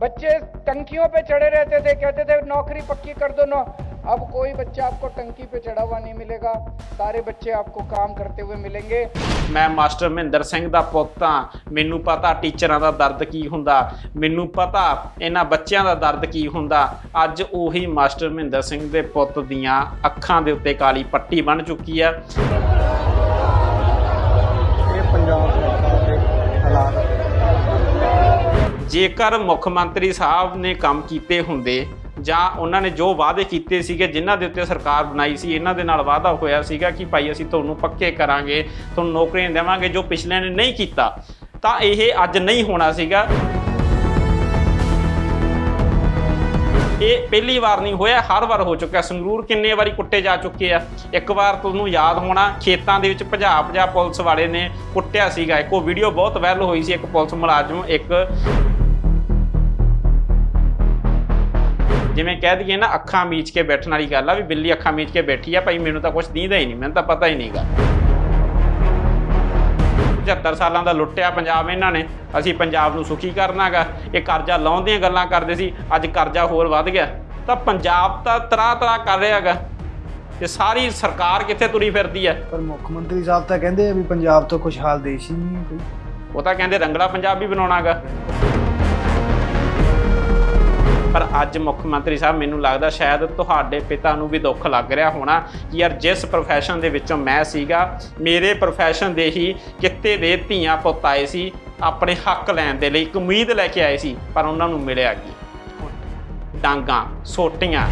बच्चे टंकियों पे चढ़े रहते थे कहते थे नौकरी पक्की कर दो ना अब कोई बच्चा आपको टंकी पे चढ़ा हुआ नहीं मिलेगा सारे बच्चे आपको काम करते हुए मिलेंगे ਮੈਂ ਮਾਸਟਰ ਮਹਿੰਦਰ ਸਿੰਘ ਦਾ ਪੁੱਤ ਹਾਂ ਮੈਨੂੰ ਪਤਾ ਟੀਚਰਾਂ ਦਾ ਦਰਦ ਕੀ ਹੁੰਦਾ ਮੈਨੂੰ ਪਤਾ ਇਹਨਾਂ ਬੱਚਿਆਂ ਦਾ ਦਰਦ ਕੀ ਹੁੰਦਾ ਅੱਜ ਉਹੀ ਮਾਸਟਰ ਮਹਿੰਦਰ ਸਿੰਘ ਦੇ ਪੁੱਤ ਦੀਆਂ ਅੱਖਾਂ ਦੇ ਉੱਤੇ ਕਾਲੀ ਪੱਟੀ ਬਣ ਚੁੱਕੀ ਆ ਜੇਕਰ ਮੁੱਖ ਮੰਤਰੀ ਸਾਹਿਬ ਨੇ ਕੰਮ ਕੀਤੇ ਹੁੰਦੇ ਜਾਂ ਉਹਨਾਂ ਨੇ ਜੋ ਵਾਅਦੇ ਕੀਤੇ ਸੀਗੇ, ਜਿਨ੍ਹਾਂ ਦੇ ਉੱਤੇ ਸਰਕਾਰ ਬਣਾਈ ਸੀ, ਇਹਨਾਂ ਦੇ ਨਾਲ ਵਾਅਦਾ ਹੋਇਆ ਸੀਗਾ ਕਿ ਭਾਈ ਅਸੀਂ ਤੁਹਾਨੂੰ ਪੱਕੇ ਕਰਾਂਗੇ, ਤੁਹਾਨੂੰ ਨੌਕਰੀਆਂ ਦੇਵਾਂਗੇ ਜੋ ਪਿਛਲੇ ਨੇ ਨਹੀਂ ਕੀਤਾ, ਤਾਂ ਇਹ ਅੱਜ ਨਹੀਂ ਹੋਣਾ ਸੀਗਾ। ਇਹ ਪਹਿਲੀ ਵਾਰ ਨਹੀਂ ਹੋਇਆ, ਹਰ ਵਾਰ ਹੋ ਚੁੱਕਿਆ। ਸੰਗਰੂਰ ਕਿੰਨੇ ਵਾਰੀ ਕੁੱਟੇ ਜਾ ਚੁੱਕੇ ਆ। ਇੱਕ ਵਾਰ ਤੁਹਾਨੂੰ ਯਾਦ ਹੋਣਾ, ਖੇਤਾਂ ਦੇ ਵਿੱਚ ਭਜਾ ਭਜਾ ਪੁਲਿਸ ਵਾਲੇ ਨੇ ਕੁੱਟਿਆ ਸੀਗਾ। ਇੱਕ ਉਹ ਵੀਡੀਓ ਬਹੁਤ ਵਾਇਰਲ ਹੋਈ ਸੀ, ਇੱਕ ਪੁਲਿਸ ਮੁਲਾਜ਼ਮ, ਇੱਕ ਜਿਵੇਂ ਕਹਿ ਦਈਏ ਨਾ ਅੱਖਾਂ ਮੀਚ ਕੇ ਬੈਠਣ ਵਾਲੀ ਗੱਲ ਆ ਵੀ ਬਿੱਲੀ ਅੱਖਾਂ ਮੀਚ ਕੇ ਬੈਠੀ ਆ ਭਾਈ ਮੈਨੂੰ ਤਾਂ ਕੁਝ ਦੀਂਦਾ ਹੀ ਨਹੀਂ ਮੈਨੂੰ ਤਾਂ ਪਤਾ ਹੀ ਨਹੀਂਗਾ 75 ਸਾਲਾਂ ਦਾ ਲੁੱਟਿਆ ਪੰਜਾਬ ਇਹਨਾਂ ਨੇ ਅਸੀਂ ਪੰਜਾਬ ਨੂੰ ਸੁਖੀ ਕਰਨਾਗਾ ਇਹ ਕਰਜ਼ਾ ਲਾਉਣ ਦੀਆਂ ਗੱਲਾਂ ਕਰਦੇ ਸੀ ਅੱਜ ਕਰਜ਼ਾ ਹੋਰ ਵੱਧ ਗਿਆ। ਤਾਂ ਪੰਜਾਬ ਤਾਂ ਤਰਾ ਤਰਾ ਕਰ ਰਿਹਾਗਾ ਤੇ ਸਾਰੀ ਸਰਕਾਰ ਕਿੱਥੇ ਤੁਰੀ ਫਿਰਦੀ ਹੈ ਪਰ ਮੁੱਖ ਮੰਤਰੀ ਸਾਹਿਬ ਤਾਂ ਕਹਿੰਦੇ ਆ ਵੀ ਪੰਜਾਬ ਤੋਂ ਖੁਸ਼ਹਾਲ ਦੇਸ਼ ਹੀ ਨਹੀਂ ਕੋਈ। ਉਹ ਤਾਂ ਕਹਿੰਦੇ ਰੰਗਲਾ ਪੰਜਾਬ ਵੀ ਬਣਾਉਣਾਗਾ ਪਰ ਅੱਜ ਮੁੱਖ ਮੰਤਰੀ ਸਾਹਿਬ ਮੈਨੂੰ ਲੱਗਦਾ ਸ਼ਾਇਦ ਤੁਹਾਡੇ ਪਿਤਾ ਨੂੰ ਵੀ ਦੁੱਖ ਲੱਗ ਰਿਹਾ ਹੋਣਾ ਕਿ ਯਾਰ ਜਿਸ ਪ੍ਰੋਫੈਸ਼ਨ ਦੇ ਵਿੱਚੋਂ ਮੈਂ ਸੀਗਾ, ਮੇਰੇ ਪ੍ਰੋਫੈਸ਼ਨ ਦੇ ਹੀ ਕਿੱਤੇ ਦੇ ਧੀਆਂ ਪੁੱਤ ਆਏ ਸੀ, ਆਪਣੇ ਹੱਕ ਲੈਣ ਦੇ ਲਈ ਇੱਕ ਉਮੀਦ ਲੈ ਕੇ ਆਏ ਸੀ, ਪਰ ਉਹਨਾਂ ਨੂੰ ਮਿਲਿਆ ਕੀ? ਡਾਂਗਾ, ਸੋਟੀਆਂ।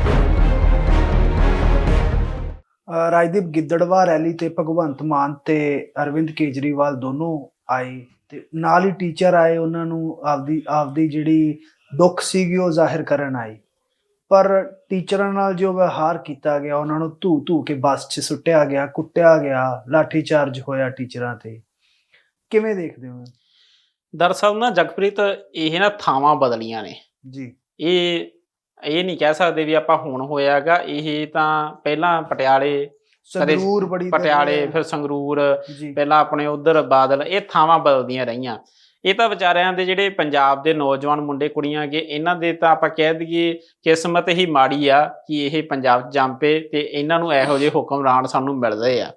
ਰਾਜਦੀਪ ਗਿੱਦੜਵਾ ਰੈਲੀ ਤੇ ਭਗਵੰਤ ਮਾਨ ਤੇ ਅਰਵਿੰਦ ਕੇਜਰੀਵਾਲ ਦੋਨੋਂ ਆਏ ਤੇ ਨਾਲ ਹੀ ਟੀਚਰ ਆਏ, ਉਹਨਾਂ ਨੂੰ ਆਪਦੀ ਆਪਦੀ ਜਿਹੜੀ ਦੁੱਖ ਸੀਗੀ ਉਹ ਜ਼ਾਹਿਰ ਕਰਨ ਆਏ ਪਰ ਟੀਚਰਾਂ ਨਾਲ ਜੋ ਵਿਵਹਾਰ ਕੀਤਾ ਗਿਆ ਉਹਨਾਂ ਨੂੰ ਧੂ ਧੂ ਕੇ ਬੱਸ 'ਚ ਸੁੱਟਿਆ ਗਿਆ ਕੁੱਟਿਆ ਗਿਆ ਲਾਠੀ ਚਾਰਜ ਹੋਇਆ ਟੀਚਰਾਂ ਤੇ। ਕਿਵੇਂ ਦੇਖਦੇ ਹੋ? ਦਰਅਸਲ ਨਾ ਜਗਪ੍ਰੀਤ ਇਹ ਨਾ ਥਾਵਾਂ ਬਦਲੀਆਂ ਨੇ। ਜੀ। ਇਹ ਇਹ ਨਹੀਂ ਕਹਿ ਸਕਦੇ ਵੀ ਆਪਾਂ ਹੁਣ ਹੋਇਆਗਾ ਇਹ ਤਾਂ ਪਹਿਲਾਂ ਪਟਿਆਲੇ ਸੰਗਰੂਰ ਬੜੀ ਪਟਿਆਲੇ। ਫਿਰ ਸੰਗਰੂਰ ਪਹਿਲਾਂ ਆਪਣੇ ਉਧਰ ਬਾਦਲ ਇਹ ਥਾਵਾਂ ਬਦਲਦੀਆਂ ਰਹੀਆਂ। ਇਹ ਤਾਂ ਵਿਚਾਰਿਆਂ ਦੇ ਜਿਹੜੇ ਪੰਜਾਬ ਦੇ ਨੌਜਵਾਨ ਮੁੰਡੇ, ਕੁੜੀਆਂ ਗੇ ਇਹਨਾਂ ਦੇ ਤਾਂ ਆਪਾਂ ਕਹਿ ਦਈਏ ਕਿਸਮਤ ਹੀ ਮਾੜੀ ਆ ਕਿ ਇਹ ਪੰਜਾਬ 'ਚ ਜੰਮ ਪਏ ਤੇ ਇਹਨਾਂ ਨੂੰ ਇਹੋ ਜਿਹੇ ਹੁਕਮਰਾਨ ਸਾਨੂੰ ਮਿਲਦੇ ਆ।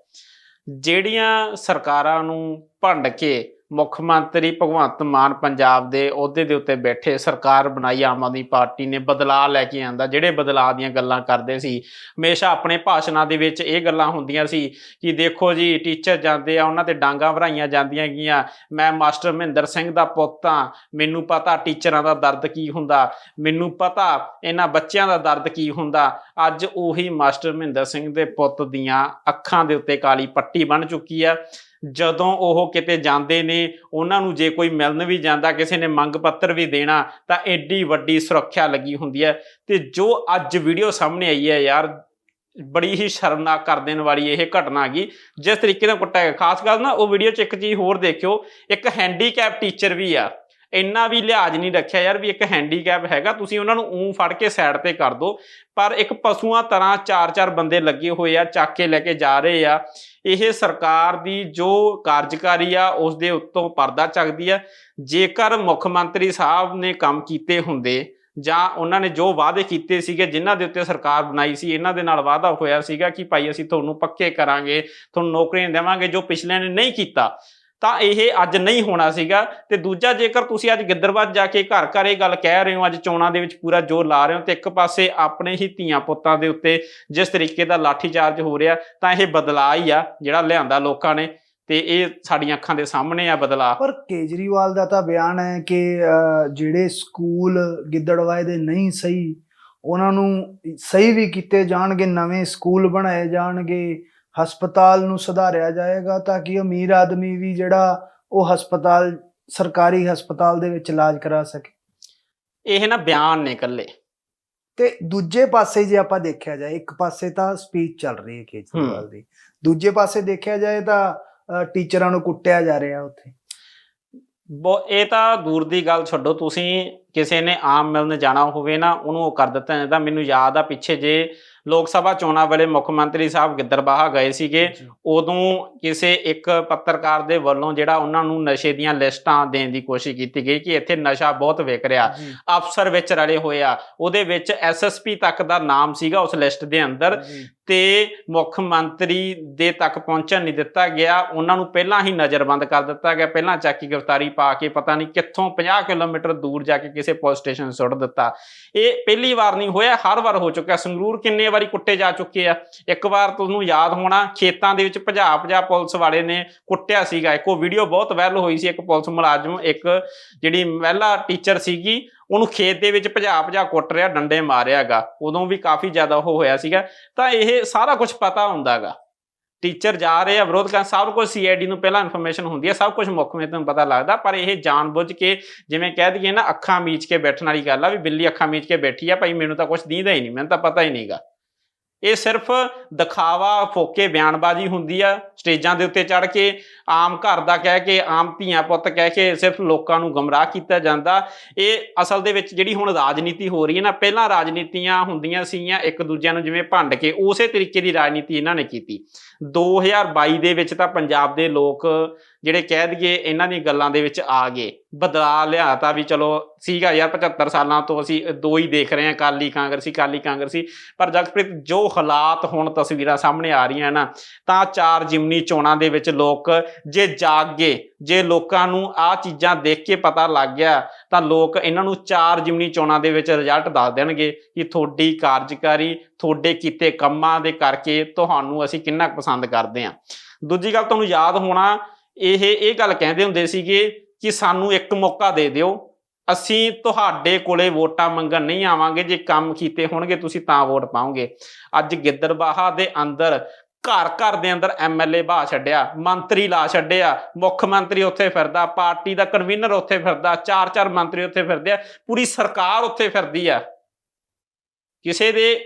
ਜਿਹੜੀਆਂ ਸਰਕਾਰਾਂ ਨੂੰ ਭੰਡ ਕੇ ਮੁੱਖ ਮੰਤਰੀ ਭਗਵੰਤ ਮਾਨ ਪੰਜਾਬ ਦੇ ਅਹੁਦੇ ਦੇ ਉੱਤੇ ਬੈਠੇ ਸਰਕਾਰ ਬਣਾਈ ਆਮ ਆਦਮੀ ਪਾਰਟੀ ਨੇ ਬਦਲਾਅ ਲੈ ਕੇ ਆਂਦਾ, ਜਿਹੜੇ ਬਦਲਾਅ ਦੀਆਂ ਗੱਲਾਂ ਕਰਦੇ ਸੀ। ਹਮੇਸ਼ਾ ਆਪਣੇ ਭਾਸ਼ਣਾਂ ਦੇ ਵਿੱਚ ਇਹ ਗੱਲਾਂ ਹੁੰਦੀਆਂ ਸੀ ਕਿ ਦੇਖੋ ਜੀ ਟੀਚਰ ਜਾਂਦੇ ਆ, ਉਹਨਾਂ ਤੇ ਡਾਂਗਾ ਭਰਾਈਆਂ ਜਾਂਦੀਆਂ ਗਈਆਂ ਮੈਂ ਮਾਸਟਰ ਮਹਿੰਦਰ ਸਿੰਘ ਦਾ ਪੁੱਤ ਹਾਂ ਮੈਨੂੰ ਪਤਾ ਟੀਚਰਾਂ ਦਾ ਦਰਦ ਕੀ ਹੁੰਦਾ, ਮੈਨੂੰ ਪਤਾ ਇਹਨਾਂ ਬੱਚਿਆਂ ਦਾ ਦਰਦ ਕੀ ਹੁੰਦਾ। ਅੱਜ ਉਹੀ ਮਾਸਟਰ ਮਹਿੰਦਰ ਸਿੰਘ ਦੇ ਪੁੱਤ ਦੀਆਂ ਅੱਖਾਂ ਦੇ ਉੱਤੇ ਕਾਲੀ ਪੱਟੀ ਬਣ ਚੁੱਕੀ ਆ। ਜਦੋਂ ਉਹ ਕਿਤੇ ਜਾਂਦੇ ਨੇ, ਉਹਨਾਂ ਨੂੰ ਜੇ ਕੋਈ ਮਿਲਣ ਵੀ ਜਾਂਦਾ, ਕਿਸੇ ਨੇ ਮੰਗ ਪੱਤਰ ਵੀ ਦੇਣਾ, ਤਾਂ ਐਡੀ ਵੱਡੀ ਸੁਰੱਖਿਆ ਲੱਗੀ ਹੁੰਦੀ ਹੈ। ਤੇ ਜੋ ਅੱਜ ਵੀਡੀਓ ਸਾਹਮਣੇ ਆਈ ਹੈ ਯਾਰ, ਬੜੀ ਹੀ ਸ਼ਰਮਨਾਕ ਕਰ ਦੇਣ ਵਾਲੀ ਇਹ ਘਟਨਾ ਹੈਗੀ। ਜਿਸ ਤਰੀਕੇ ਨਾਲ ਕੁੱਟਿਆ ਗਿਆ। ਖਾਸ ਗੱਲ ਨਾ, ਉਹ ਵੀਡੀਓ 'ਚ ਇੱਕ ਚੀਜ਼ ਹੋਰ ਦੇਖਿਓ, ਇੱਕ ਹੈਂਡੀਕੈਪ ਟੀਚਰ ਵੀ ਆ। ਇੰਨਾ ਵੀ ਲਿਹਾਜ਼ ਨਹੀਂ ਰੱਖਿਆ ਯਾਰ ਵੀ ਇੱਕ ਹੈਂਡੀਕੈਪ ਹੈਗਾ, ਤੁਸੀਂ ਉਹਨਾਂ ਨੂੰ ਊਂ ਫੜ ਕੇ ਸਾਈਡ ਤੇ ਕਰ ਦਿਓ ਪਰ ਇੱਕ ਪਸ਼ੂਆਂ ਤਰ੍ਹਾਂ ਚਾਰ ਚਾਰ ਬੰਦੇ ਲੱਗੇ ਹੋਏ ਆ, ਚੱਕ ਕੇ ਲੈ ਕੇ ਜਾ ਰਹੇ ਆ। ਇਹ ਸਰਕਾਰ ਦੀ ਜੋ ਕਾਰਜਕਾਰੀ ਆ, ਉਸ ਦੇ ਉੱਤੋਂ ਪਰਦਾ ਚੱਕਦੀ ਆ। ਜੇਕਰ ਮੁੱਖ ਮੰਤਰੀ ਸਾਹਿਬ ਨੇ ਕੰਮ ਕੀਤੇ ਹੁੰਦੇ, ਜਾਂ ਉਹਨਾਂ ਨੇ ਜੋ ਵਾਅਦੇ ਕੀਤੇ ਸੀਗੇ, ਜਿਨ੍ਹਾਂ ਦੇ ਉੱਤੇ ਸਰਕਾਰ ਬਣਾਈ ਸੀ, ਇਹਨਾਂ ਦੇ ਨਾਲ ਵਾਅਦਾ ਹੋਇਆ ਸੀਗਾ ਕਿ ਭਾਈ ਅਸੀਂ ਤੁਹਾਨੂੰ ਪੱਕੇ ਕਰਾਂਗੇ, ਤੁਹਾਨੂੰ ਨੌਕਰੀਆਂ ਦੇਵਾਂਗੇ, ਜੋ ਪਿਛਲੇ ਨੇ ਨਹੀਂ ਕੀਤਾ ਤਾਂ ਇਹ ਅੱਜ ਨਹੀਂ ਹੋਣਾ ਸੀਗਾ। ਤੇ ਦੂਜਾ ਜੇਕਰ ਤੁਸੀਂ ਅੱਜ ਗਿੱਦਰਬਾਦ ਜਾ ਕੇ ਘਰ ਘਰ ਇਹ ਗੱਲ ਕਹਿ ਰਹੇ ਹੋ ਅੱਜ ਚੋਣਾਂ ਦੇ ਵਿੱਚ ਪੂਰਾ ਜ਼ੋਰ ਲਾ ਰਹੇ ਹੋ ਤੇ ਇੱਕ ਪਾਸੇ ਆਪਣੇ ਹੀ ਧੀਆਂ ਪੁੱਤਾਂ ਦੇ ਉੱਤੇ ਜਿਸ ਤਰੀਕੇ ਦਾ ਲਾਠੀਚਾਰਜ ਹੋ ਰਿਹਾ ਤਾਂ ਇਹ ਬਦਲਾਅ ਹੀ ਆ ਜਿਹੜਾ ਲਿਆਂਦਾ ਲੋਕਾਂ ਨੇ। ਤੇ ਇਹ ਸਾਡੀਆਂ ਅੱਖਾਂ ਦੇ ਸਾਹਮਣੇ ਆ ਬਦਲਾਅ। ਪਰ ਕੇਜਰੀਵਾਲ ਦਾ ਤਾਂ ਬਿਆਨ ਹੈ ਕਿ ਅਹ, ਜਿਹੜੇ ਸਕੂਲ ਗਿੱਦੜਵਾਏ ਦੇ ਨਹੀਂ ਸਹੀ ਉਹਨਾਂ ਨੂੰ ਸਹੀ ਵੀ ਕੀਤੇ ਜਾਣਗੇ ਨਵੇਂ ਸਕੂਲ ਬਣਾਏ ਜਾਣਗੇ। ਹਸਪਤਾਲ ਨੂੰ ਸੁਧਾਰਿਆ ਜਾਏਗਾ ਤਾਂ ਕਿ ਅਮੀਰ ਆਦਮੀ ਵੀ ਜਿਹੜਾ ਉਹ ਹਸਪਤਾਲ ਸਰਕਾਰੀ ਹਸਪਤਾਲ ਦੇ ਵਿੱਚ ਇਲਾਜ ਕਰਾ ਸਕੇ। ਇਹ ਨਾ ਬਿਆਨ ਨੇ ਇਕੱਲੇ। ਤੇ ਦੂਜੇ ਪਾਸੇ ਜੇ ਆਪਾਂ ਦੇਖਿਆ ਜਾਏ ਇੱਕ ਪਾਸੇ ਤਾਂ ਸਪੀਚ ਚੱਲ ਰਹੀ ਹੈ ਕੇਜਰੀਵਾਲ ਦੀ। ਦੂਜੇ ਪਾਸੇ ਦੇਖਿਆ ਜਾਏ ਤਾਂ ਟੀਚਰਾਂ ਨੂੰ ਕੁੱਟਿਆ ਜਾ ਰਿਹਾ ਉੱਥੇ। ਇਹ ਤਾਂ ਦੂਰ ਦੀ ਗੱਲ ਛੱਡੋ ਤੁਸੀਂ ਕਿਸੇ ਨੇ ਆਮ ਮਿਲਣ ਜਾਣਾ ਹੋਵੇ ਨਾ ਉਹਨੂੰ ਉਹ ਕਰ ਦਿੱਤਾ ਜਾਂਦਾ। ਮੈਨੂੰ ਯਾਦ ਆ ਪਿੱਛੇ ਜੇ ਲੋਕ ਸਭਾ ਚੋਣਾਂ ਵੇਲੇ ਮੁੱਖ ਮੰਤਰੀ ਸਾਹਿਬ ਗਿੱਦਰਬਾਹਾ ਗਏ ਸੀਗੇ। ਉਦੋਂ ਕਿਸੇ ਇੱਕ ਪੱਤਰਕਾਰ ਦੇ ਵੱਲੋਂ ਜਿਹੜਾ ਉਹਨਾਂ ਨੂੰ ਨਸ਼ੇ ਦੀਆਂ ਲਿਸਟਾਂ ਦੇਣ ਦੀ ਕੋਸ਼ਿਸ਼ ਕੀਤੀ ਗਈ ਕਿ ਇੱਥੇ ਨਸ਼ਾ ਬਹੁਤ ਵਿਕ ਰਿਹਾ। ਅਫਸਰ ਵਿੱਚ ਰਲੇ ਹੋਏ ਆ। ਉਹਦੇ ਵਿੱਚ ਐਸਐਸਪੀ ਤੱਕ ਦਾ ਨਾਮ ਸੀਗਾ ਉਸ ਲਿਸਟ ਦੇ ਅੰਦਰ ਤੇ ਮੁੱਖ ਮੰਤਰੀ ਦੇ ਤੱਕ ਪਹੁੰਚਣ ਨਹੀਂ ਦਿੱਤਾ ਗਿਆ। ਉਹਨਾਂ ਨੂੰ ਪਹਿਲਾਂ ਹੀ ਨਜ਼ਰਬੰਦ ਕਰ ਦਿੱਤਾ ਗਿਆ। ਪਹਿਲਾਂ ਚੱਕੀ ਗ੍ਰਿਫਤਾਰੀ ਪਾ ਕੇ ਪਤਾ ਨਹੀਂ ਕਿੱਥੋਂ 50 ਕਿਲੋਮੀਟਰ ਦੂਰ ਜਾ ਕੇ ਕਿਸੇ ਪੁਲਿਸ ਸਟੇਸ਼ਨ ਸੁੱਟ ਦਿੱਤਾ। ਇਹ ਪਹਿਲੀ ਵਾਰ ਨਹੀਂ ਹੋਇਆ। ਹਰ ਵਾਰ ਹੋ ਚੁੱਕਾ ਸੰਗਰੂਰ ਕਿੰਨੇ ਵਾਰੀ ਕੁੱਟੇ ਜਾ ਚੁੱਕੇ ਆ। ਇੱਕ ਵਾਰ ਤੁਹਾਨੂੰ ਯਾਦ ਹੋਣਾ, ਖੇਤਾਂ ਦੇ ਵਿੱਚ ਭਜਾ ਭਜਾ ਪੁਲਿਸ ਵਾਲੇ ਨੇ ਕੁੱਟਿਆ ਸੀਗਾ। ਇੱਕ ਉਹ ਵੀਡੀਓ ਬਹੁਤ ਵਾਇਰਲ ਹੋਈ ਸੀ, ਇੱਕ ਪੁਲਿਸ ਮੁਲਾਜ਼ਮ, ਇੱਕ ਜਿਹੜੀ ਮਹਿਲਾ ਟੀਚਰ ਸੀਗੀ, ਉਹਨੂੰ ਖੇਤ ਦੇ ਵਿੱਚ ਭਜਾ ਭਜਾ ਕੁੱਟ ਰਿਹਾ, ਡੰਡੇ ਮਾਰਿਆਗਾ। ਉਦੋਂ ਵੀ ਕਾਫੀ ਜ਼ਿਆਦਾ ਉਹ ਹੋਇਆ ਸੀਗਾ। ਤਾਂ ਇਹ ਸਾਰਾ ਕੁਝ ਪਤਾ ਹੁੰਦਾਗਾ। ਟੀਚਰ ਜਾ ਰਹੇ ਆ, ਵਿਰੋਧ ਕਰਨ ਸਭ ਕੁਝ ਸੀਆਈਡੀ ਨੂੰ ਪਹਿਲਾਂ ਇਨਫੋਰਮੇਸ਼ਨ ਹੁੰਦੀ ਹੈ ਸਭ ਕੁਝ ਮੁੱਖ ਮੇ ਤੋਂ ਪਤਾ ਲੱਗਦਾ, ਪਰ ਇਹ ਜਾਣਬੁੱਝ ਕੇ ਜਿਵੇਂ ਕਹਿ ਦਈਏ ਨਾ, ਅੱਖਾਂ ਮੀਚ ਕੇ ਬੈਠਣ ਵਾਲੀ ਗੱਲ ਆ, ਵੀ ਬਿੱਲੀ ਅੱਖਾਂ ਮੀਚ ਕੇ ਬੈਠੀ ਆ, ਭਾਈ ਮੈਨੂੰ ਤਾਂ ਕੁਝ ਦੀਂਦਾ ਹੀ ਨਹੀਂ, ਮੈਨੂੰ ਤਾਂ ਪਤਾ ਹੀ ਨਹੀਂਗਾ ਇਹ ਸਿਰਫ ਦਿਖਾਵਾ, ਫੋਕੇ, ਬਿਆਨਬਾਜ਼ੀ ਹੁੰਦੀ ਆ, ਸਟੇਜਾਂ ਦੇ ਉੱਤੇ ਚੜ ਕੇ, ਆਮ ਘਰ ਦਾ ਕਹਿ ਕੇ, ਆਮ ਧੀਆਂ ਪੁੱਤ ਕਹਿ ਕੇ, ਸਿਰਫ ਲੋਕਾਂ ਨੂੰ ਗਮਰਾਹ ਕੀਤਾ ਜਾਂਦਾ। ਇਹ ਅਸਲ ਦੇ ਵਿੱਚ ਜਿਹੜੀ ਹੁਣ ਰਾਜਨੀਤੀ ਹੋ ਰਹੀ ਹੈ ਨਾ, ਪਹਿਲਾਂ ਰਾਜਨੀਤੀਆਂ ਹੁੰਦੀਆਂ ਸੀਗੀਆਂ ਇੱਕ ਦੂਜਿਆਂ ਨੂੰ ਜਿਵੇਂ ਭੰਡ ਕੇ, ਉਸੇ ਤਰੀਕੇ ਦੀ ਰਾਜਨੀਤੀ ਇਹਨਾਂ ਨੇ ਕੀਤੀ। 2022 ਦੇ ਵਿੱਚ ਤਾਂ ਪੰਜਾਬ ਦੇ ਲੋਕ ਜਿਹੜੇ ਕਹਿ ਦਈਏ ਇਹਨਾਂ ਦੀਆਂ ਗੱਲਾਂ ਦੇ ਵਿੱਚ ਆ ਗਏ। ਬਦਲਾ ਲਿਆਤਾ ਵੀ ਚਲੋ ਸੀਗਾ ਯਾਰ 75 ਸਾਲਾਂ ਤੋਂ ਅਸੀਂ ਦੋ ਹੀ ਦੇਖ ਰਹੇ ਹਾਂ ਕਾਲੀ ਕਾਂਗਰਸੀ ਕਾਲੀ ਕਾਂਗਰਸੀ ਪਰ ਜਗਪ੍ਰੀਤ, ਜੋ ਹਾਲਾਤ ਹੁਣ ਤਸਵੀਰਾਂ ਸਾਹਮਣੇ ਆ ਰਹੀਆਂ ਨਾ ਤਾਂ ਚਾਰ ਜਿਮਨੀ ਚੋਣਾਂ ਦੇ ਵਿੱਚ ਲੋਕ ਜੇ ਜਾਗ ਗਏ, ਜੇ ਲੋਕਾਂ ਨੂੰ ਆਹ ਚੀਜ਼ਾਂ ਦੇਖ ਕੇ ਪਤਾ ਲੱਗ ਗਿਆ, ਤਾਂ ਲੋਕ ਇਹਨਾਂ ਨੂੰ ਚਾਰ ਜਿਮਨੀ ਚੋਣਾਂ ਦੇ ਵਿੱਚ ਰਿਜ਼ਲਟ ਦੱਸ ਦੇਣਗੇ ਕਿ ਤੁਹਾਡੀ ਕਾਰਜਕਾਰੀ, ਤੁਹਾਡੇ ਕੀਤੇ ਕੰਮਾਂ ਦੇ ਕਰਕੇ ਤੁਹਾਨੂੰ ਅਸੀਂ ਕਿੰਨਾ ਕੁ ਪਸੰਦ ਕਰਦੇ ਹਾਂ। ਦੂਜੀ ਗੱਲ ਤੁਹਾਨੂੰ ਯਾਦ ਹੋਣਾ ਇਹ ਇਹ ਗੱਲ ਕਹਿੰਦੇ ਹੁੰਦੇ ਸੀਗੇ ਕਿ ਸਾਨੂੰ ਇੱਕ ਮੌਕਾ ਦੇ ਦਿਓ, ਅਸੀਂ ਤੁਹਾਡੇ ਕੋਲੇ ਵੋਟਾਂ ਮੰਗਣ ਨਹੀਂ ਆਵਾਂਗੇ, ਜੇ ਕੰਮ ਕੀਤੇ ਹੋਣਗੇ ਤੁਸੀਂ ਤਾਂ ਵੋਟ ਪਾਓਗੇ। ਅੱਜ ਗਿੱਦਰਬਾਹਾ ਦੇ ਅੰਦਰ, ਘਰ ਘਰ ਦੇ ਅੰਦਰ ਐਮਐਲਏ ਬਾ ਛੱਡਿਆ, ਮੰਤਰੀ ਲਾ ਛੱਡਿਆ, ਮੁੱਖ ਮੰਤਰੀ ਉੱਥੇ ਫਿਰਦਾ, ਪਾਰਟੀ ਦਾ ਕਨਵੀਨਰ ਉੱਥੇ ਫਿਰਦਾ, ਚਾਰ ਚਾਰ ਮੰਤਰੀ ਉੱਥੇ ਫਿਰਦੇ ਆ, ਪੂਰੀ ਸਰਕਾਰ ਉੱਥੇ ਫਿਰਦੀ ਆ। ਕਿਸੇ ਦੇ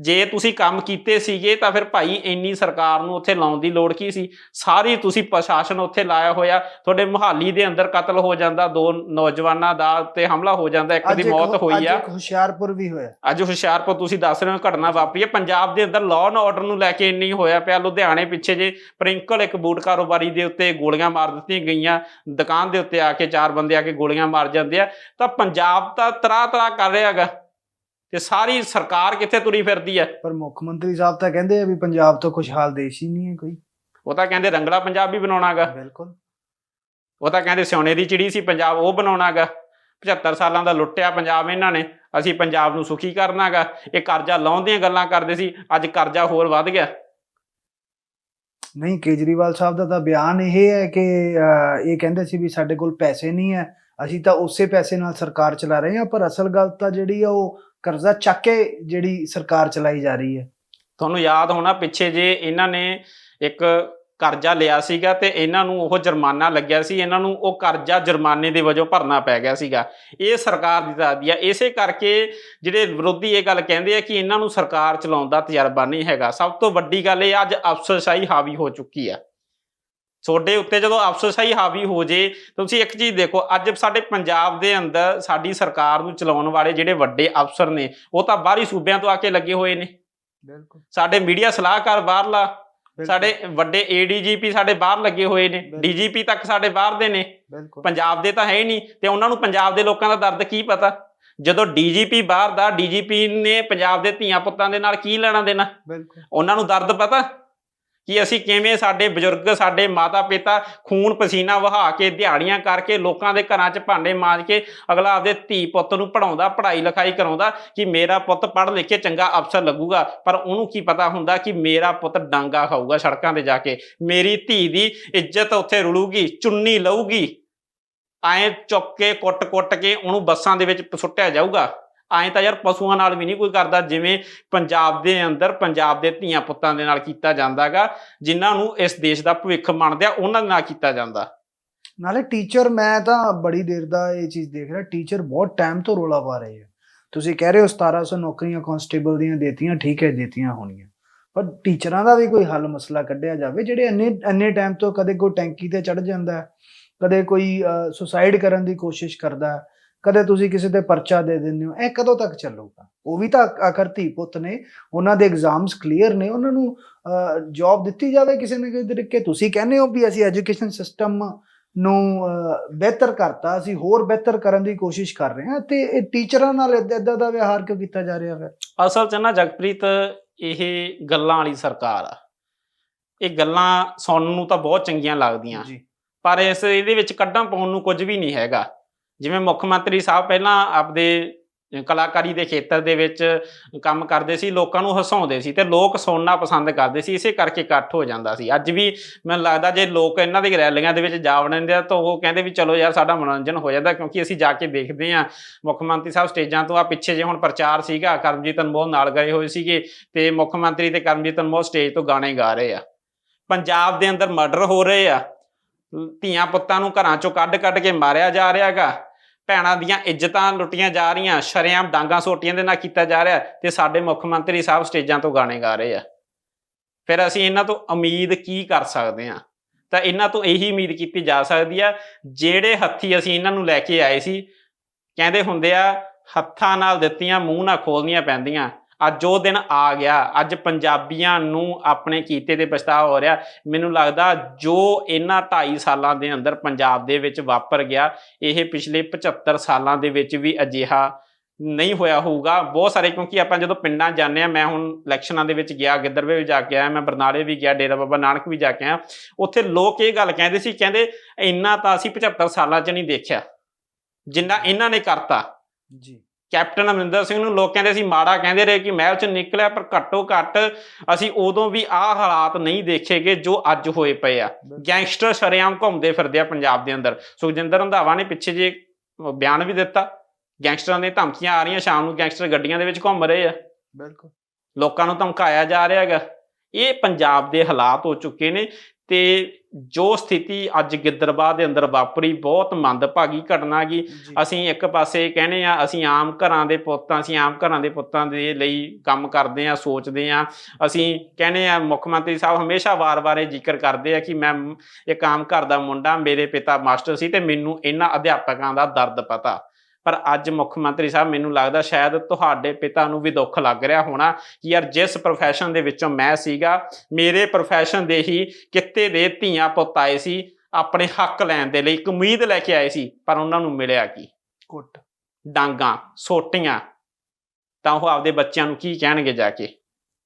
ਜੇ ਤੁਸੀਂ ਕੰਮ ਕੀਤੇ ਸੀਗੇ ਤਾਂ ਫਿਰ ਭਾਈ ਇੰਨੀ ਸਰਕਾਰ ਨੂੰ ਉੱਥੇ ਲਾਉਣ ਦੀ ਲੋੜ ਕੀ ਸੀ? ਸਾਰੀ ਤੁਸੀਂ ਪ੍ਰਸ਼ਾਸਨ ਉੱਥੇ ਲਾਇਆ ਹੋਇਆ ਤੁਹਾਡੇ ਮੁਹਾਲੀ ਦੇ ਅੰਦਰ ਕਤਲ ਹੋ ਜਾਂਦਾ ਦੋ ਨੌਜਵਾਨਾਂ ਦਾ ਤੇ ਹਮਲਾ ਹੋ ਜਾਂਦਾ ਇੱਕ ਦੀ ਅੱਜ ਮੌਤ ਹੋਈ ਅੱਜ ਆ ਇੱਕ ਹੁਸ਼ਿਆਰਪੁਰ ਵੀ ਹੋਇਆ। ਅੱਜ ਹੁਸ਼ਿਆਰਪੁਰ ਤੁਸੀਂ ਦੱਸ ਰਹੇ ਹੋ ਘਟਨਾ ਵਾਪਰੀ ਹੈ ਪੰਜਾਬ ਦੇ ਅੰਦਰ ਲਾਅ ਐਂਡ ਆਰਡਰ ਨੂੰ ਲੈ ਕੇ ਇੰਨੀ ਹੋਇਆ ਪਿਆ ਲੁਧਿਆਣੇ ਪਿੱਛੇ ਜੇ ਪ੍ਰਿੰਕਲ ਇੱਕ ਬੂਟ ਕਾਰੋਬਾਰੀ ਦੇ ਉੱਤੇ ਗੋਲੀਆਂ ਮਾਰ ਦਿੱਤੀਆਂ ਗਈਆਂ ਦੁਕਾਨ ਦੇ ਉੱਤੇ ਆ ਕੇ ਚਾਰ ਬੰਦੇ ਆ ਕੇ ਗੋਲੀਆਂ ਮਾਰ ਜਾਂਦੇ ਆ। ਤਾਂ ਪੰਜਾਬ ਤਾਂ ਤਰਾ ਤਰਾ ਕਰ ਰਿਹਾ ਹੈਗਾ। ਤੇ ਸਾਰੀ ਸਰਕਾਰ ਕਿੱਥੇ ਤੁਰੀ ਫਿਰਦੀ ਹੈ? ਪਰ ਮੁੱਖ ਮੰਤਰੀ ਸਾਹਿਬ ਤਾਂ ਕਹਿੰਦੇ ਆ ਵੀ ਪੰਜਾਬ ਤੋਂ ਖੁਸ਼ਹਾਲ ਦੇਸ਼ ਹੀ ਨਹੀਂ ਹੈ ਕੋਈ। ਉਹ ਤਾਂ ਕਹਿੰਦੇ ਰੰਗਲਾ ਪੰਜਾਬ ਵੀ ਬਣਾਉਣਾਗਾ। ਬਿਲਕੁਲ। ਉਹ ਤਾਂ ਕਹਿੰਦੇ ਸੋਨੇ ਦੀ ਚਿੜੀ ਸੀ ਪੰਜਾਬ ਉਹ ਬਣਾਉਣਾਗਾ। 75 ਸਾਲਾਂ ਦਾ ਲੁੱਟਿਆ ਪੰਜਾਬ ਇਹਨਾਂ ਨੇ ਅਸੀਂ ਪੰਜਾਬ ਨੂੰ ਸੁਖੀ ਕਰਨਾਗਾ। ਇਹ ਕਰਜ਼ਾ ਲਾਉਣ ਦੀਆਂ ਗੱਲਾਂ ਕਰਦੇ ਸੀ ਅੱਜ ਕਰਜ਼ਾ ਹੋਰ ਵੱਧ ਗਿਆ। ਨਹੀਂ ਕੇਜਰੀਵਾਲ ਸਾਹਿਬ ਦਾ ਤਾਂ ਬਿਆਨ ਇਹ ਹੈ ਕਿ ਇਹ ਕਹਿੰਦੇ ਸੀ ਵੀ ਸਾਡੇ ਕੋਲ ਪੈਸੇ ਨਹੀਂ ਹੈ ਅਸੀਂ ਤਾਂ ਉਸੇ ਪੈਸੇ ਨਾਲ ਸਰਕਾਰ ਚਲਾ ਰਹੇ ਹਾਂ ਪਰ ਅਸਲ ਗੱਲ ਤਾਂ ਜਿਹੜੀ ਆ ਉਹ ਕਰਜ਼ਾ ਚੱਕ ਕੇ ਜਿਹੜੀ ਸਰਕਾਰ ਚਲਾਈ ਜਾ ਰਹੀ ਹੈ। ਤੁਹਾਨੂੰ ਯਾਦ ਹੋਣਾ ਪਿੱਛੇ ਜੇ ਇਹਨਾਂ ਨੇ ਇੱਕ ਕਰਜ਼ਾ ਲਿਆ ਸੀਗਾ ਤੇ ਇਹਨਾਂ ਨੂੰ ਉਹ ਜੁਰਮਾਨਾ ਲੱਗਿਆ ਸੀ, ਇਹਨਾਂ ਨੂੰ ਉਹ ਕਰਜ਼ਾ ਜੁਰਮਾਨੇ ਦੇ ਵਜੋਂ ਭਰਨਾ ਪੈ ਗਿਆ ਸੀਗਾ। ਇਹ ਸਰਕਾਰ ਦੀ ਦਾਦੀ ਆ। ਇਸੇ ਕਰਕੇ ਜਿਹੜੇ ਵਿਰੋਧੀ ਇਹ ਗੱਲ ਕਹਿੰਦੇ ਆ ਕਿ ਇਹਨਾਂ ਨੂੰ ਸਰਕਾਰ ਚਲਾਉਣ ਦਾ ਤਜਰਬਾ ਨਹੀਂ ਹੈਗਾ। ਸਭ ਤੋਂ ਵੱਡੀ ਗੱਲ ਇਹ ਅੱਜ ਅਫਸਰਸ਼ਾਹੀ ਹਾਵੀ ਹੋ ਚੁੱਕੀ ਆ। ਤੁਹਾਡੇ ਉੱਤੇ ਜਦੋਂ ਅਫਸਰਸ਼ਾਹੀ ਹਾਵੀ ਹੋ ਜੇ ਤੁਸੀਂ ਇੱਕ ਚੀਜ਼ ਦੇਖੋ ਅੱਜ ਸਾਡੇ ਪੰਜਾਬ ਦੇ ਅੰਦਰ ਸਾਡੀ ਸਰਕਾਰ ਨੂੰ ਚਲਾਉਣ ਵਾਲੇ ਜਿਹੜੇ ਵੱਡੇ ਅਫਸਰ ਨੇ ਉਹ ਤਾਂ ਬਾਹਰੀ ਸੂਬਿਆਂ ਤੋਂ ਆ ਕੇ ਲੱਗੇ ਹੋਏ ਨੇ। ਬਿਲਕੁਲ। ਸਾਡੇ ਮੀਡੀਆ ਸਲਾਹਕਾਰ ਬਾਹਰਲਾ ਸਾਡੇ ਵੱਡੇ ਏਡੀਜੀਪੀ ਸਾਡੇ ਬਾਹਰ ਲੱਗੇ ਹੋਏ ਨੇ। ਡੀਜੀਪੀ ਤੱਕ ਸਾਡੇ ਬਾਹਰ ਦੇ ਨੇ। ਪੰਜਾਬ ਦੇ ਤਾਂ ਹੈ ਹੀ ਨਹੀਂ ਤੇ ਉਹਨਾਂ ਨੂੰ ਪੰਜਾਬ ਦੇ ਲੋਕਾਂ ਦਾ ਦਰਦ ਕੀ ਪਤਾ? ਜਦੋਂ ਡੀਜੀਪੀ ਬਾਹਰ ਦਾ ਡੀਜੀਪੀ ਨੇ ਪੰਜਾਬ ਦੇ ਧੀਆਂ ਪੁੱਤਾਂ ਦੇ ਨਾਲ ਕੀ ਲੈਣਾ ਦੇਣਾ? ਉਹਨਾਂ ਨੂੰ ਦਰਦ ਪਤਾ? ਕਿ ਅਸੀਂ ਕਿਵੇਂ ਸਾਡੇ ਬਜ਼ੁਰਗ, ਸਾਡੇ ਮਾਤਾ ਪਿਤਾ ਖੂਨ ਪਸੀਨਾ ਵਹਾ ਕੇ ਦਿਹਾੜੀਆਂ ਕਰਕੇ ਲੋਕਾਂ ਦੇ ਘਰਾਂ 'ਚ ਭਾਂਡੇ ਮਾਂਜ ਕੇ ਅਗਲਾ ਆਪਦੇ ਧੀ ਪੁੱਤ ਨੂੰ ਪੜਾਉਂਦਾ ਪੜ੍ਹਾਈ ਲਿਖਾਈ ਕਰਾਉਂਦਾ ਕਿ ਮੇਰਾ ਪੁੱਤ ਪੜ੍ਹ ਲਿਖ ਕੇ ਚੰਗਾ ਅਫਸਰ ਲੱਗੂਗਾ। ਪਰ ਉਹਨੂੰ ਕੀ ਪਤਾ ਹੁੰਦਾ ਕਿ ਮੇਰਾ ਪੁੱਤ ਡਾਂਗਾ ਖਾਊਗਾ ਸੜਕਾਂ ਤੇ ਜਾ ਕੇ। ਮੇਰੀ ਧੀ ਦੀ ਇੱਜ਼ਤ ਉੱਥੇ ਰੁਲੂਗੀ, ਚੁੰਨੀ ਲਊਗੀ। ਐਂ ਚੁੱਕ ਕੇ ਕੁੱਟ-ਕੁੱਟ ਕੇ ਉਹਨੂੰ ਬੱਸਾਂ ਦੇ ਵਿੱਚ ਸੁੱਟਿਆ ਜਾਊਗਾ। ਐਂ ਤਾਂ ਯਾਰ ਪਸ਼ੂਆਂ ਨਾਲ ਵੀ ਨਹੀਂ ਕੋਈ ਕਰਦਾ ਜਿਵੇਂ ਪੰਜਾਬ ਦੇ ਅੰਦਰ ਪੰਜਾਬ ਦੇ ਧੀਆਂ ਪੁੱਤਾਂ ਦੇ ਨਾਲ ਕੀਤਾ ਜਾਂਦਾਗਾ ਜਿਨ੍ਹਾਂ ਨੂੰ ਇਸ ਦੇਸ਼ ਦਾ ਭਵਿੱਖ ਮੰਨਦੇ ਆ ਉਹਨਾਂ ਦੇ ਨਾਲ ਕੀਤਾ ਜਾਂਦਾ। ਨਾਲੇ ਟੀਚਰ ਮੈਂ ਤਾਂ ਬੜੀ ਦੇਰ ਦਾ ਇਹ ਚੀਜ਼ ਦੇਖ ਰਿਹਾ ਟੀਚਰ ਬਹੁਤ ਟਾਈਮ ਤੋਂ ਰੋਲਾ ਪਾ ਰਹੇ ਆ। ਤੁਸੀਂ ਕਹਿ ਰਹੇ ਹੋ 1700 ਨੌਕਰੀਆਂ ਕਾਂਸਟੇਬਲ ਦੀਆਂ ਦੇਤੀਆਂ ਠੀਕ ਹੈ ਦੇਤੀਆਂ ਹੋਣੀਆਂ। ਪਰ ਟੀਚਰਾਂ ਦਾ ਵੀ ਕੋਈ ਹੱਲ ਮਸਲਾ ਕੱਢਿਆ ਜਾਵੇ ਜਿਹੜੇ ਇੰਨੇ ਇੰਨੇ ਟਾਈਮ ਤੋਂ ਕਦੇ ਕੋਈ ਟੈਂਕੀ ਤੇ ਚੜ ਜਾਂਦਾ ਕਦੇ ਕੋਈ ਸੁਸਾਈਡ ਕਰਨ ਦੀ ਕੋਸ਼ਿਸ਼ ਕਰਦਾ ਹੈ, ਕਦੇ ਤੁਸੀਂ ਕਿਸੇ ਤੇ ਪਰਚਾ ਦੇ ਦਿੰਦੇ ਹੋ ਇਹ ਕਦੋਂ ਤੱਕ ਚੱਲੂਗਾ? ਉਹ ਵੀ ਤਾਂ ਆਖਰ ਧੀ ਪੁੱਤ ਨੇ ਉਹਨਾਂ ਦੇ ਐਗਜ਼ਾਮਸ ਕਲੀਅਰ ਨੇ ਉਹਨਾਂ ਨੂੰ ਜੌਬ ਦਿੱਤੀ ਜਾਵੇ ਕਿਸੇ ਨਾ ਕਿਸੇ ਤਰੀਕੇ। ਤੁਸੀਂ ਕਹਿੰਦੇ ਹੋ ਵੀ ਅਸੀਂ ਐਜੂਕੇਸ਼ਨ ਸਿਸਟਮ ਨੂੰ ਬਿਹਤਰ ਕਰਤਾ ਅਸੀਂ ਹੋਰ ਬਿਹਤਰ ਕਰਨ ਦੀ ਕੋਸ਼ਿਸ਼ ਕਰ ਰਹੇ ਹਾਂ ਤੇ ਇਹ ਟੀਚਰਾਂ ਨਾਲ ਇਦਾਂ ਦਾ ਵਿਵਹਾਰ ਕਿਉਂ ਕੀਤਾ ਜਾ ਰਿਹਾ ਹੈ ਅਸਲ 'ਚ ਨਾ ਜਗਪ੍ਰੀਤ ਇਹ ਗੱਲਾਂ ਵਾਲੀ ਸਰਕਾਰ ਆ। ਇਹ ਗੱਲਾਂ ਸੁਣਨ ਨੂੰ ਤਾਂ ਬਹੁਤ ਚੰਗੀਆਂ ਲੱਗਦੀਆਂ। ਪਰ ਇਸ ਇਹਦੇ ਵਿੱਚ ਕੱਢਾਂ ਪਾਉਣ ਨੂੰ ਕੁਝ ਵੀ ਨਹੀਂ ਹੈਗਾ। ਜਿਵੇਂ ਮੁੱਖ ਮੰਤਰੀ ਸਾਹਿਬ ਪਹਿਲਾਂ ਆਪਦੇ ਕਲਾਕਾਰੀ ਦੇ ਖੇਤਰ ਦੇ ਵਿੱਚ ਕੰਮ ਕਰਦੇ ਸੀ, ਲੋਕਾਂ ਨੂੰ ਹਸਾਉਂਦੇ ਸੀ ਤੇ ਲੋਕ ਸੁਣਨਾ ਪਸੰਦ ਕਰਦੇ ਸੀ, ਇਸੇ ਕਰਕੇ ਇਕੱਠ ਹੋ ਜਾਂਦਾ ਸੀ। ਅੱਜ ਵੀ ਮੈਨੂੰ ਲੱਗਦਾ ਜੇ ਲੋਕ ਇਹਨਾਂ ਦੀ ਰੈਲੀਆਂ ਦੇ ਵਿੱਚ ਜਾ ਵੜਨਦੇ ਆ ਤਾਂ ਉਹ ਕਹਿੰਦੇ ਵੀ ਚਲੋ ਯਾਰ ਸਾਡਾ ਮਨੋਰੰਜਨ ਹੋ ਜਾਂਦਾ ਕਿਉਂਕਿ ਅਸੀਂ ਜਾ ਕੇ ਦੇਖਦੇ ਆ ਮੁੱਖ ਮੰਤਰੀ ਸਾਹਿਬ ਸਟੇਜਾਂ ਤੋਂ ਆ ਪਿੱਛੇ ਜੇ ਹੁਣ ਪ੍ਰਚਾਰ ਸੀਗਾ, ਕਰਮਜੀਤ ਅਨਮੋਲ ਨਾਲ ਗਏ ਹੋਏ ਸੀਗੇ ਤੇ ਮੁੱਖ ਮੰਤਰੀ ਤੇ ਕਰਮਜੀਤ ਅਨਮੋਲ ਸਟੇਜ ਤੋਂ ਗਾਣੇ ਗਾ ਰਹੇ ਆ। ਪੰਜਾਬ ਦੇ ਅੰਦਰ ਮਰਡਰ ਹੋ ਰਹੇ ਆ। ਧੀਆਂ ਪੁੱਤਾਂ ਨੂੰ ਘਰਾਂ ਚੋਂ ਕੱਢ ਕੱਢ ਕੇ ਮਾਰਿਆ ਜਾ ਰਿਹਾਗਾ ਭੈਣਾਂ ਦੀਆਂ ਇੱਜ਼ਤਾਂ ਲੁੱਟੀਆਂ ਜਾ ਰਹੀਆਂ, ਸ਼ਰੇਆਮ ਡਾਂਗਾ ਸੋਟੀਆਂ ਦੇ ਨਾਲ ਕੀਤਾ ਜਾ ਰਿਹਾ ਤੇ ਸਾਡੇ ਮੁੱਖ ਮੰਤਰੀ ਸਾਹਿਬ ਸਟੇਜਾਂ ਤੋਂ ਗਾਣੇ ਗਾ ਰਹੇ ਆ। ਫਿਰ ਅਸੀਂ ਇਹਨਾਂ ਤੋਂ ਉਮੀਦ ਕੀ ਕਰ ਸਕਦੇ ਆ ਤਾਂ ਇਹਨਾਂ ਤੋਂ ਇਹੀ ਉਮੀਦ ਕੀਤੀ ਜਾ ਸਕਦੀ ਆ, ਜਿਹੜੇ ਹੱਥੀ ਅਸੀਂ ਇਹਨਾਂ ਨੂੰ ਲੈ ਕੇ ਆਏ ਸੀ, ਕਹਿੰਦੇ ਹੁੰਦੇ ਆ, ਹੱਥਾਂ ਨਾਲ ਦਿੱਤੀਆਂ, ਮੂੰਹ ਨਾਲ ਖੋਲਣੀਆਂ ਪੈਂਦੀਆਂ। ਅੱਜ ਉਹ ਦਿਨ ਆ ਗਿਆ। ਅੱਜ ਪੰਜਾਬੀਆਂ ਨੂੰ ਆਪਣੇ ਕੀਤੇ ਤੇ ਪਛਤਾਵਾ ਹੋ ਰਿਹਾ। ਮੈਨੂੰ ਲੱਗਦਾ ਜੋ ਇਹਨਾਂ 2.5 ਸਾਲਾਂ ਦੇ ਅੰਦਰ ਪੰਜਾਬ ਦੇ ਵਿੱਚ ਵਾਪਰ ਗਿਆ, ਇਹ ਪਿਛਲੇ 75 ਸਾਲਾਂ ਦੇ ਵਿੱਚ ਵੀ ਅਜਿਹਾ ਨਹੀਂ ਹੋਇਆ ਹੋਊਗਾ। ਬਹੁਤ ਸਾਰੇ, ਕਿਉਂਕਿ ਆਪਾਂ ਜਦੋਂ ਪਿੰਡਾਂ ਜਾਂਦੇ ਆ ਮੈਂ ਹੁਣ ਇਲੈਕਸ਼ਨਾਂ ਦੇ ਵਿੱਚ ਗਿਆ, ਗਿੱਦੜਵੇ ਵੀ ਜਾ ਕੇ ਆਇਆ, ਮੈਂ ਬਰਨਾਲੇ ਵੀ ਗਿਆ, ਡੇਰਾ ਬਾਬਾ ਨਾਨਕ ਵੀ ਜਾ ਕੇ ਆਇਆ। ਉੱਥੇ ਲੋਕ ਇਹ ਗੱਲ ਕਹਿੰਦੇ ਸੀ, ਕਹਿੰਦੇ ਇੰਨਾ ਤਾਂ ਅਸੀਂ 75 ਸਾਲਾਂ 'ਚ ਨਹੀਂ ਦੇਖਿਆ। ਜਿੰਨਾ ਇਹਨਾਂ ਨੇ ਕਰਤਾ। ਜੀ। ਕੈਪਟਨ ਅਮਰਿੰਦਰ ਸਿੰਘ ਨੂੰ ਲੋਕ ਕਹਿੰਦੇ ਸੀ ਮਾੜਾ ਕਹਿੰਦੇ ਰਹੇ ਕਿ ਮਹਿਲ ਚ ਨਿਕਲਿਆ ਪਰ ਘੱਟੋ ਘੱਟ ਅਸੀਂ ਉਦੋਂ ਵੀ ਆਹ ਹਾਲਾਤ ਨਹੀਂ ਦੇਖੇਗੇ ਜੋ ਅੱਜ ਹੋਏ ਪਏ ਆ। ਗੈਂਗਸਟਰ ਸ਼ਰੇਆਮ ਘੁੰਮਦੇ ਫਿਰਦੇ ਆ ਪੰਜਾਬ ਦੇ ਅੰਦਰ। ਸੁਖਜਿੰਦਰ ਰੰਧਾਵਾ ਨੇ ਪਿੱਛੇ ਜੇ ਬਿਆਨ ਵੀ ਦਿੱਤਾ। ਗੈਂਗਸਟਰਾਂ ਦੀਆਂ ਧਮਕੀਆਂ ਆ ਰਹੀਆਂ ਸ਼ਾਮ ਨੂੰ ਗੈਂਗਸਟਰ ਗੱਡੀਆਂ ਦੇ ਵਿੱਚ ਘੁੰਮ ਰਹੇ ਆ। ਬਿਲਕੁਲ। ਲੋਕਾਂ ਨੂੰ ਧਮਕਾਇਆ ਜਾ ਰਿਹਾ ਹੈਗਾ। ਇਹ ਪੰਜਾਬ ਦੇ ਹਾਲਾਤ ਹੋ ਚੁੱਕੇ ਨੇ ਤੇ ਜੋ ਸਥਿਤੀ ਅੱਜ ਗਿੱਦੜਬਾਹ ਦੇ ਅੰਦਰ ਵਾਪਰੀ ਬਹੁਤ ਮੰਦਭਾਗੀ ਘਟਨਾ ਗੀ ਜੀ। ਅਸੀਂ ਇੱਕ ਪਾਸੇ ਕਹਿੰਦੇ ਆ ਅਸੀਂ ਆਮ ਘਰਾਂ ਦੇ ਪੁੱਤਾਂ ਅਸੀਂ ਆਮ ਘਰਾਂ ਦੇ ਪੁੱਤਾਂ ਦੇ ਲਈ ਕੰਮ ਕਰਦੇ ਆ ਸੋਚਦੇ ਆ ਅਸੀਂ ਕਹਿੰਦੇ ਆ ਮੁੱਖ ਮੰਤਰੀ ਸਾਹਿਬ ਹਮੇਸ਼ਾ ਵਾਰ-ਵਾਰ ਇਹ ਜ਼ਿਕਰ ਕਰਦੇ ਆ ਕਿ ਮੈਂ ਇੱਕ ਆਮ ਘਰ ਦਾ ਮੁੰਡਾ ਮੇਰੇ ਪਿਤਾ ਮਾਸਟਰ ਸੀ ਤੇ ਮੈਨੂੰ ਇਹਨਾਂ ਅਧਿਆਪਕਾਂ ਦਾ ਦਰਦ ਪਤਾ। ਪਰ ਅੱਜ ਮੁੱਖ ਮੰਤਰੀ ਸਾਹਿਬ ਮੈਨੂੰ ਲੱਗਦਾ ਸ਼ਾਇਦ ਤੁਹਾਡੇ ਪਿਤਾ ਨੂੰ ਵੀ ਦੁੱਖ ਲੱਗ ਰਿਹਾ ਹੋਣਾ ਕਿ ਯਾਰ ਜਿਸ ਪ੍ਰੋਫੈਸ਼ਨ ਦੇ ਵਿੱਚੋਂ ਮੈਂ ਸੀਗਾ ਮੇਰੇ ਪ੍ਰੋਫੈਸ਼ਨ ਦੇ ਹੀ ਕਿੱਤੇ ਦੇ ਧੀਆਂ ਪੁੱਤ ਆਏ ਸੀ ਆਪਣੇ ਹੱਕ ਲੈਣ ਦੇ ਲਈ ਇੱਕ ਉਮੀਦ ਲੈ ਕੇ ਆਏ ਸੀ ਪਰ ਉਹਨਾਂ ਨੂੰ ਮਿਲਿਆ ਕੀ? ਕੁੱਟ। ਡਾਂਗਾ ਸੋਟੀਆਂ। ਤਾਂ ਉਹ ਆਪਦੇ ਬੱਚਿਆਂ ਨੂੰ ਕੀ ਕਹਿਣਗੇ ਜਾ ਕੇ?